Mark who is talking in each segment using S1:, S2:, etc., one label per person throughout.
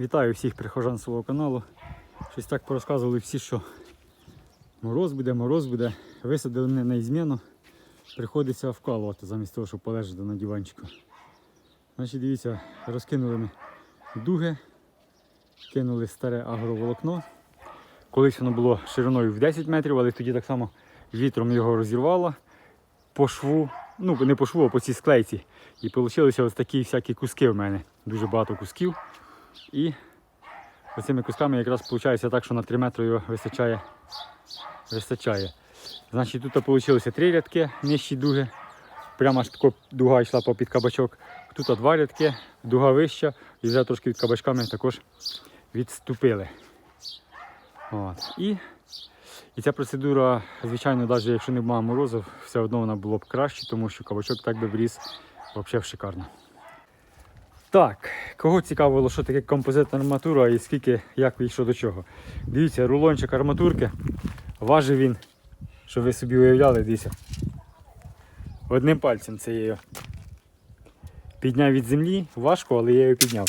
S1: Вітаю всіх прихожан свого каналу. Щось так порозказували всі, що мороз буде, мороз буде. Висадили мене на зміну. Приходиться вкалувати замість того, щоб полежати на диванчику. Значить, дивіться, розкинули ми дуги, кинули старе агроволокно. Колись воно було шириною в 10 метрів, але тоді так само вітром його розірвало по шву, ну не по шву, а по цій склейці. І вийшли ось такі всякі куски в мене. Дуже багато кусків. І оцими кусками якраз виходить так, що на 3 метри його вистачає. вистачає. Значить, тут вийшло три рядки нижчі дуги. Прямо аж тако дуга йшла під кабачок. Тут два рядки, дуга вища, і вже трошки від кабачками також відступили. От. І, і ця процедура, звичайно, навіть якщо не має морозу, все одно вона було б краще, тому що кабачок так би вріс взагалі шикарно. Так, кого цікавило, що таке композитна арматура і скільки, як і що до чого. Дивіться, рулончик арматурки. Важив він, щоб ви собі уявляли, дивіться. Одним пальцем це я його підняв від землі, важко, але я його підняв.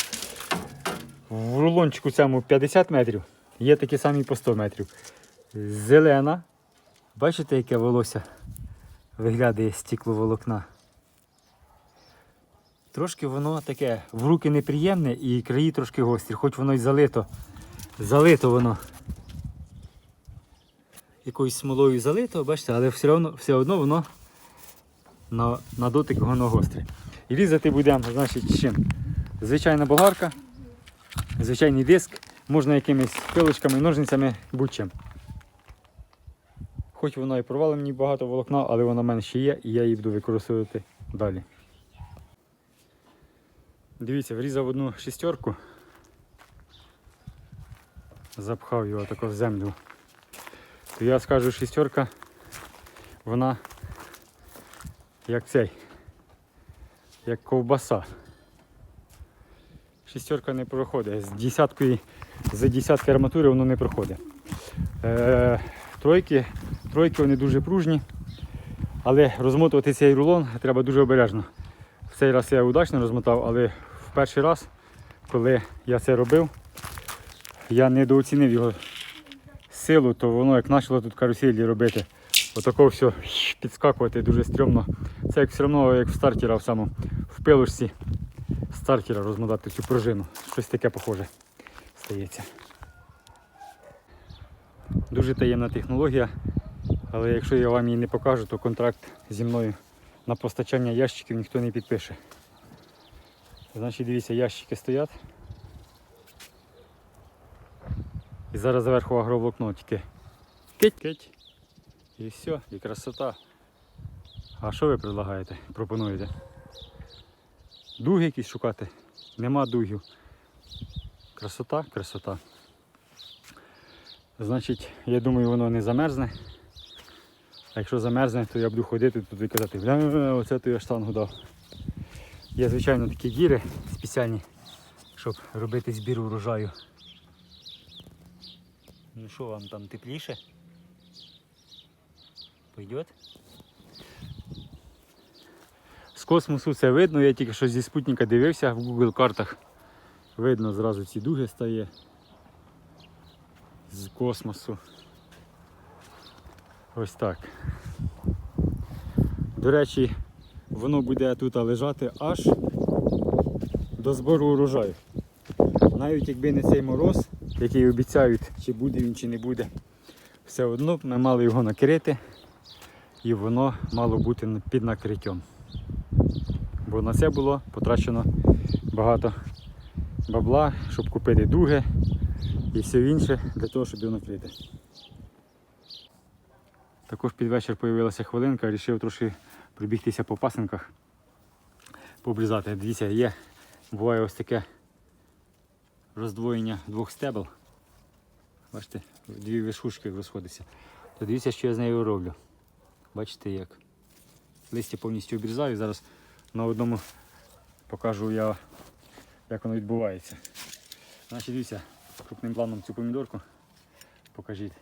S1: В рулончику цьому 50 метрів, є такі самі по 100 метрів. Зелена. Бачите, яке волосся виглядає з стекловолокна? Трошки воно таке в руки неприємне і краї трошки гострі, хоч воно й залито. Залито воно. Якоюсь смолою залито, бачите, але все одно, все одно воно на, на дотик воно гостре. І різати будемо, значить, чим? Звичайна болгарка, звичайний диск, можна якимись пилочками, ножницями, будь-чим. Хоч воно і порвало мені багато волокна, але воно в мене ще є і я її буду використовувати далі. Дивіться, врізав одну шістерку, запхав його тако в землю. То я скажу, шістерка, вона як цей, як ковбаса. Шістерка не проходить. З десяткою, з десятки арматури воно не проходить. Е, тройки, тройки вони дуже пружні, але розмотувати цей рулон треба дуже обережно. Цей раз я удачно розмотав, але в перший раз, коли я це робив, я недооцінив його силу, то воно як почало тут каруселі робити. Отако все підскакувати дуже стрьомно. Це як все одно, як в стартера в самому в пилочці стартера розмотати цю пружину. Щось таке похоже стається. Дуже таємна технологія, але якщо я вам її не покажу, то контракт зі мною на постачання ящиків ніхто не підпише. Значить, дивіться, ящики стоять. І зараз зверху агроволокно тільки кить-кить. І все, і красота. А що ви предлагаєте? Пропонуєте? Дуги якісь шукати? Нема дугів. Красота, красота. Значить, я думаю, воно не замерзне. Якщо замерзне, то я буду ходити тут і казати, оце то я штангу дав. Є, звичайно, такі гіри спеціальні, щоб робити збір урожаю. Ну що вам там тепліше? Пойдет? З космосу це видно, я тільки що зі спутника дивився в Google картах. Видно зразу ці дуги стає з космосу. Ось так. До речі, воно буде тут лежати аж до збору урожаю. Навіть якби не цей мороз, який обіцяють, чи буде він, чи не буде, все одно ми мали його накрити і воно мало бути під накриттям. Бо на це було потрачено багато бабла, щоб купити дуги і все інше для того, щоб його накрити. Також під вечір з'явилася хвилинка, вирішив трошки пробігтися по пасинках, пообрізати. Дивіться, є, буває ось таке роздвоєння двох стебел. Бачите, дві вершушки розходяться. То дивіться, що я з нею роблю. Бачите як. Листя повністю обрізаю. Зараз на одному покажу я, як воно відбувається. Значить, дивіться, крупним планом цю помідорку покажіть.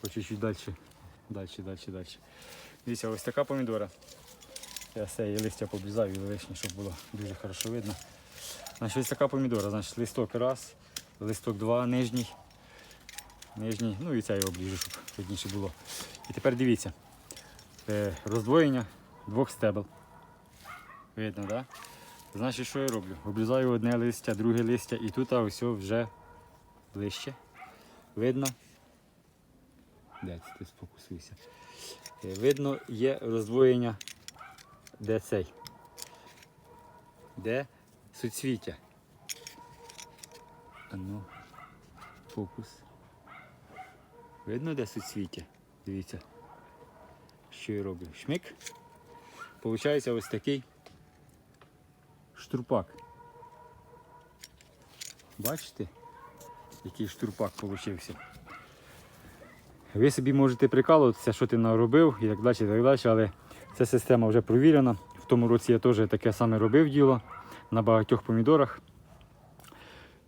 S1: По чуть-чуть далі. Далі, далі, далі. Дивіться, ось така помідора. Я все її листя побрізаю і лишнє, щоб було дуже хорошо видно. Значить, ось така помідора. Значить, листок раз, листок два, нижній. Нижній, ну і цей обріжу, щоб видніше було. І тепер дивіться. Е, роздвоєння двох стебел. Видно, так? Да? Значить, що я роблю? Обрізаю одне листя, друге листя і тут ось вже ближче. Видно. Де це ти сфокусуйся? Е, Видно, є роздвоєння, де цей. Де суцвіття. А ну, фокус. Видно, де суцвіття? Дивіться. Що я роблю? Шмик. Получається ось такий штурпак. Бачите, який штурпак получився? Ви собі можете прикалуватися, що ти наробив і так далі, і так далі, але ця система вже провірена. В тому році я теж таке саме робив діло на багатьох помідорах.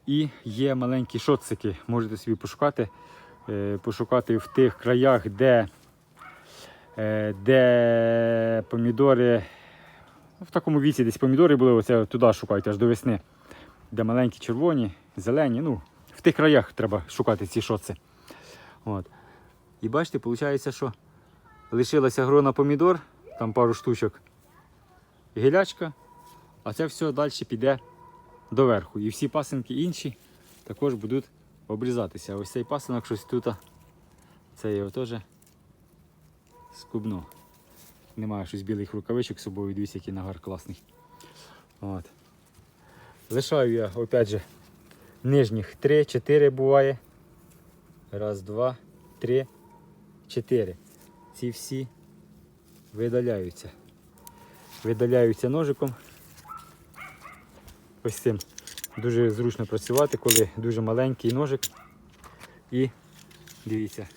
S1: І є маленькі шоцики, можете собі пошукати, е, пошукати в тих краях, де, е, де помідори, в такому віці десь помідори були, оце туди шукайте, аж до весни, де маленькі червоні, зелені. Ну, в тих краях треба шукати ці шоци. От. І бачите, виходить, що лишилася грона помідор, там пару штучок, гілячка, а це все далі піде доверху. І всі пасинки інші також будуть обрізатися. Ось цей пасинок щось тут. Це його теж скубно. Немає щось білих рукавичок з собою, дивіться, який нагар класний. От. Лишаю я, опять же, нижніх 3-4 буває. Раз, два, три, чотири. Ці всі видаляються. Видаляються ножиком. Ось цим дуже зручно працювати, коли дуже маленький ножик. І дивіться,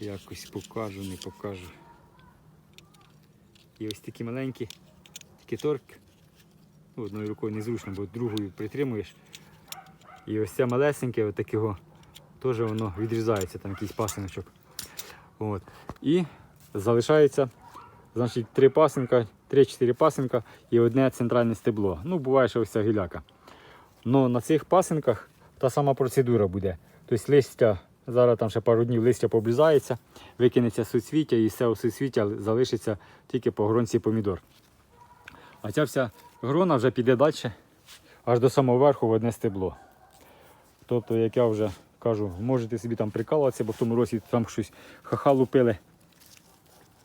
S1: якось покажу, не покажу. І ось такі маленькі, торк. Ну, одною рукою незручно, бо другою притримуєш. І ось це малесеньке, от такого, теж воно відрізається, там якийсь пасиночок. От. І залишається значить, три пасинка, 3-4 пасинка і одне центральне стебло. Ну, буває, що ця гіляка. Но на цих пасинках та сама процедура буде. Тобто листя, зараз там ще пару днів листя пообрізається, викинеться суцвіття і з цього суцвіття залишиться тільки по гронці помідор. А ця вся грона вже піде далі, аж до самого верху в одне стебло. Тобто, як я вже кажу, можете собі там прикалуватися, бо в тому році там щось ха-ха лупили.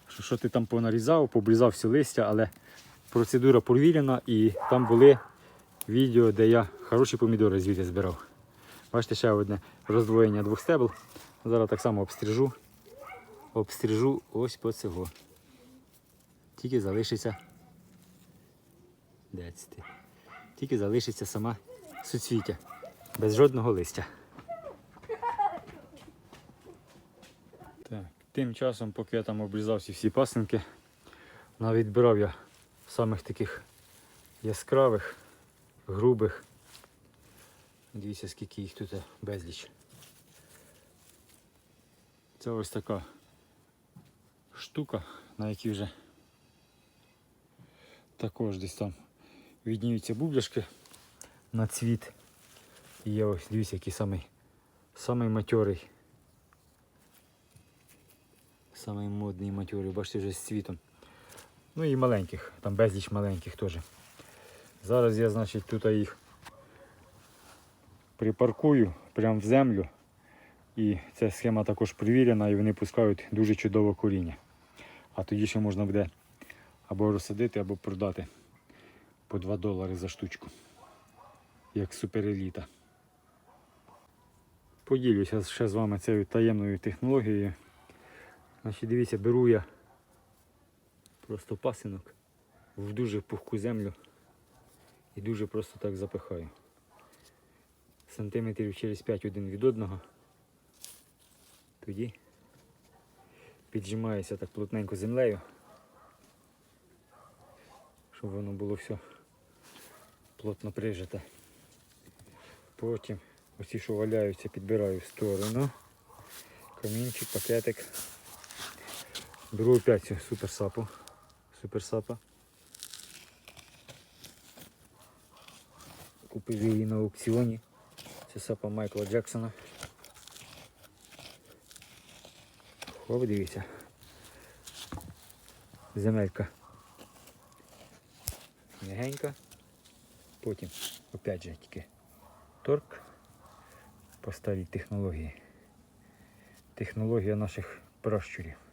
S1: Що, що ти там понарізав, пообрізав всі листя, але процедура провірена і там були відео, де я хороші помідори звідти збирав. Бачите, ще одне роздвоєння двох стебл. Зараз так само обстрижу. Обстрижу ось по цього. Тільки залишиться. Де ти? Тільки залишиться сама суцвіття. Без жодного листя. Так, тим часом, поки я там обрізав всі всі пасинки, навідбирав я самих таких яскравих, грубих. Дивіться, скільки їх тут безліч. Це ось така штука, на якій вже також десь там відніються бубляшки на цвіт. І є ось дивіться, який самий, самий матьорий. Самий модний матьорий, бачите вже з цвітом. Ну і маленьких, там безліч маленьких теж. Зараз я, значить, тут їх припаркую прямо в землю. І ця схема також перевірена і вони пускають дуже чудове коріння. А тоді ще можна буде або розсадити, або продати по 2 долари за штучку. Як супереліта. Поділюся ще з вами цією таємною технологією. Значить, дивіться, беру я просто пасинок в дуже пухку землю і дуже просто так запихаю. Сантиметрів через 5 один від одного. Тоді піджимаюся так плотненько землею, щоб воно було все плотно прижите. Потім оці, що валяються, підбираю в сторону. Камінчик, пакетик. Беру опять цю суперсапу. Суперсапа. Купив її на аукціоні. Це сапа Майкла Джексона. О, дивіться. Земелька. Мягенька. Потім, опять же, тільки торк по старій технології. Технологія наших пращурів.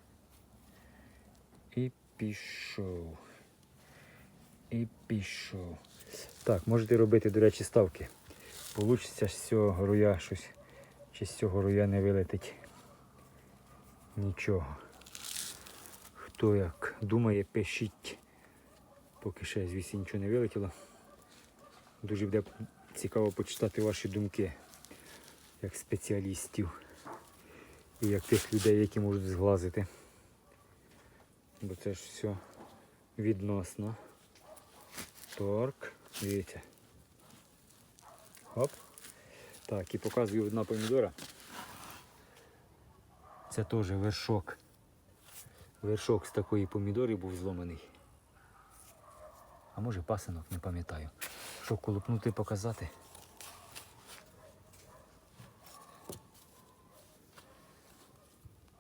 S1: Пішов. І пішов. Так, можете робити, до речі, ставки. Получиться з цього руя щось. Чи з цього руя не вилетить нічого. Хто як думає, пишіть. Поки ще звідси нічого не вилетіло. Дуже буде цікаво почитати ваші думки як спеціалістів і як тих людей, які можуть зглазити. Бо це ж все відносно. Торк. Дивіться. Хоп. Так, і показую одна помідора. Це теж вершок. Вершок з такої помідори був зломаний. А може пасинок, не пам'ятаю. Що колупнути показати.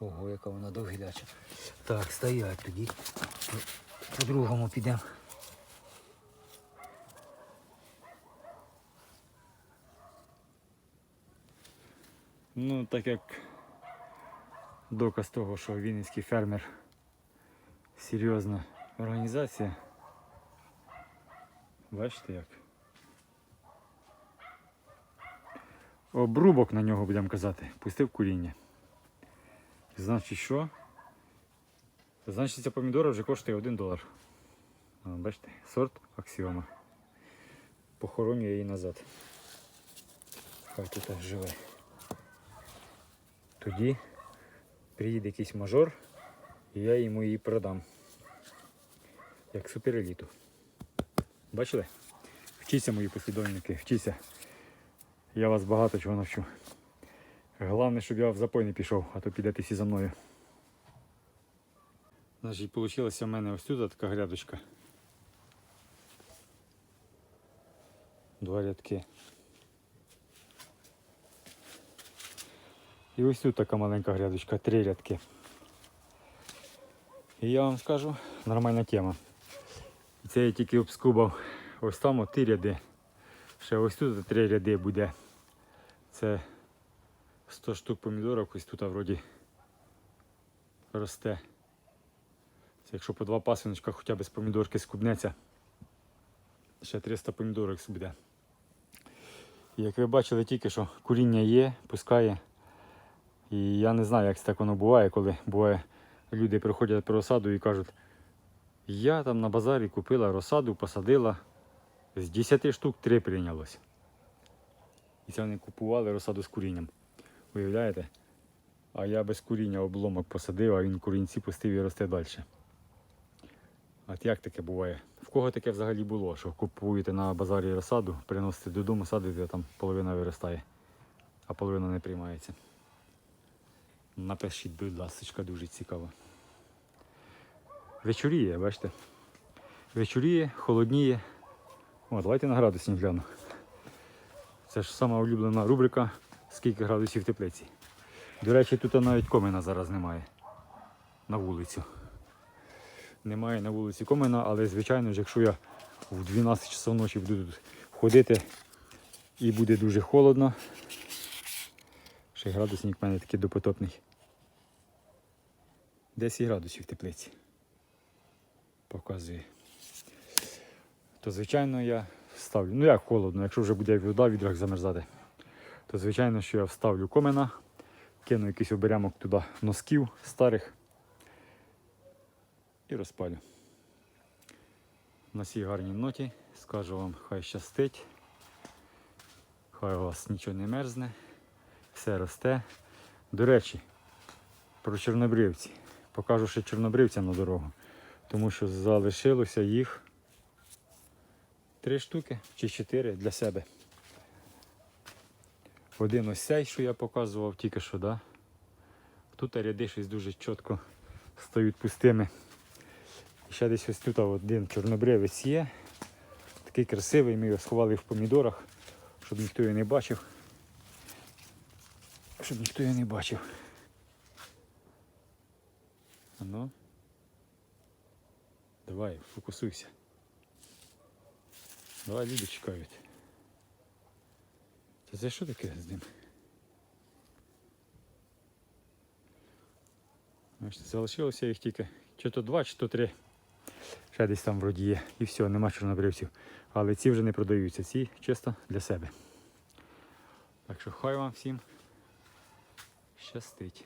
S1: Ого, яка вона довгідача. Так, стоять тоді. По- По-другому підемо. Ну, так як доказ того, що Вінницький фермер серйозна організація. Бачите як? Обрубок на нього будемо казати. Пустив куріння. Значить що? Значить ця помідора вже коштує 1 долар. Бачите, сорт аксіома. Похороню її назад. Хай тут живе. Тоді приїде якийсь мажор, і я йому її продам. Як супереліту. Бачили? Вчіться, мої послідовники, вчіться. Я вас багато чого навчу. Головне, щоб я в запой не пішов, а то підете всі за мною. Значить, вийшла в мене ось тут така грядочка. Два рядки. І ось тут така маленька грядочка, три рядки. І я вам скажу, нормальна тема. Це я тільки обскубав ось там ті ряди. Ще ось тут три ряди буде. Це 100 штук помідорок, ось тут вроді росте. Якщо по два пасиночка хоча б з помідорки скубнеться, ще 300 помідорок буде. Як ви бачили тільки що куріння є, пускає. І я не знаю, як це так воно буває, коли буває, люди приходять про розсаду і кажуть, я там на базарі купила розсаду, посадила, з 10 штук 3 прийнялось. І це вони купували розсаду з курінням. Уявляєте? А я без куріння обломок посадив, а він курінці пустив і росте далі. От як таке буває? В кого таке взагалі було, що купуєте на базарі розсаду, приносите додому, садите, там половина виростає, а половина не приймається. Напишіть, будь ласка, дуже цікаво. Вечоріє, бачите? Вечоріє, холодніє. О, давайте на градусні гляну. Це ж сама улюблена рубрика скільки градусів в теплиці. До речі, тут навіть комина зараз немає на вулицю. Немає на вулиці комина, але звичайно ж, якщо я в 12 часов ночі буду тут ходити і буде дуже холодно. Ще градусник в мене такий допотопний. 10 градусів в теплиці. Показує. То звичайно я ставлю. Ну як холодно, якщо вже буде вода в відрах замерзати, то звичайно, що я вставлю комина, кину якийсь оберямок туди носків старих і розпалю. На цій гарній ноті скажу вам, хай щастить, хай у вас нічого не мерзне, все росте. До речі, про чорнобривці. Покажу ще чорнобривцям на дорогу, тому що залишилося їх три штуки чи чотири для себе. Один ось цей, що я показував тільки що, да? Тут ряди щось дуже чітко стають пустими. Ще десь ось тут один чорнобривець є. Такий красивий, ми його сховали в помідорах, щоб ніхто його не бачив. Щоб ніхто його не бачив. Ну. Давай, фокусуйся. Давай, люди чекають. Це це що таке з ним? Залишилося їх тільки чи то два, чи то три. Ще десь там вроді є. І все, нема чорнобривців. Але ці вже не продаються, ці чисто для себе. Так що хай вам всім щастить.